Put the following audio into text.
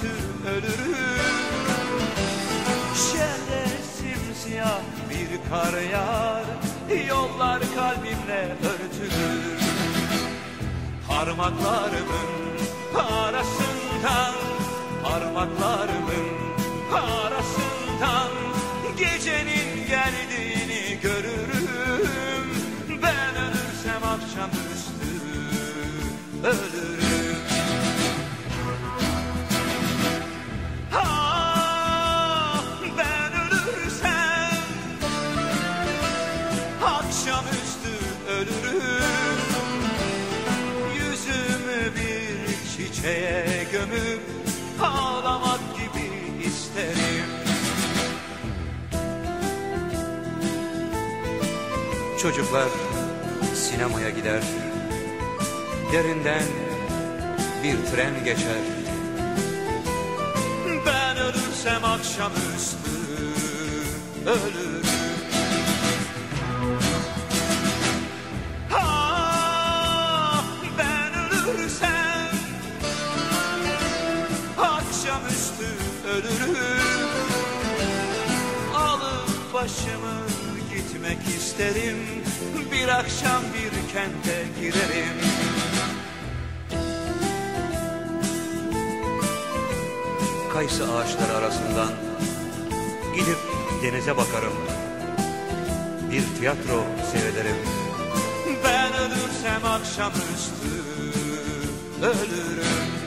akşamüstü ölürüm. Şehre simsiyah bir kar yağar Yollar kalbimle örtülür. Parmaklarımın arasından Parmaklarımın arasından Gecenin geldiğini görürüm. Ben ölürsem akşamüstü ölürüm Akşamüstü ölürüm. Yüzümü bir çiçeğe gömüp Ağlamak gibi isterim. Çocuklar sinemaya gider. Derinden bir tren geçer. Ben ölürsem akşamüstü ölürüm Akşamüstü ölürüm. Alıp başımı gitmek isterim. Bir akşam bir kente girerim. Kayısı ağaçları arasından Gidip denize bakarım. Bir tiyatro seyrederim. Ben ölürsem akşamüstü ölürüm